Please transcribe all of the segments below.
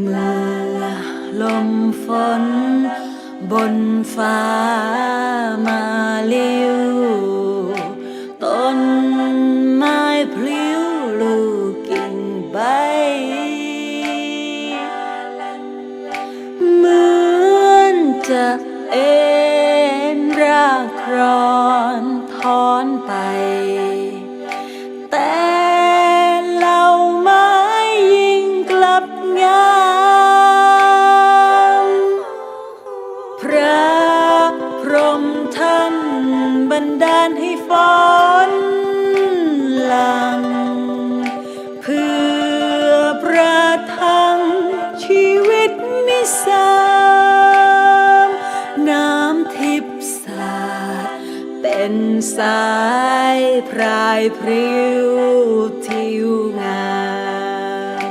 เมื่อลมฝน บนฟ้ามาเลิ้ยวต้นไม้พลิ้วลูกกิ่งใบ เหมือนจะเอ็นรากรอนถอนไป บันดาลให้ฝนหลัง เพื่อประทังชีวิตมิสามน้ำทิพสาดเป็นสายพรายพริ้วทิวงาม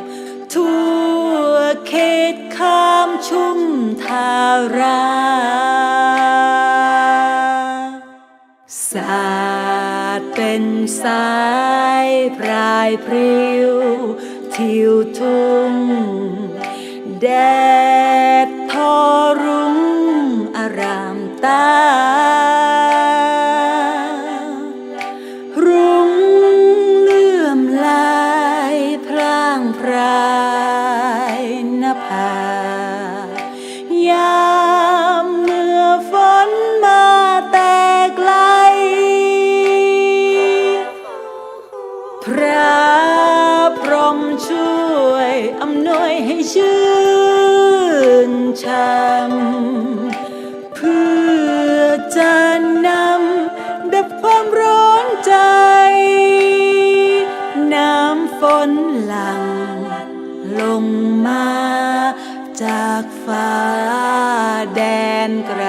ทั่วเขตขามชุ่มทารา สาดเป็นสายพรายพริ้ว ทิวทุ่ง แดดทอรุ้งอารามตา งมา จากฟ้าแดนไกล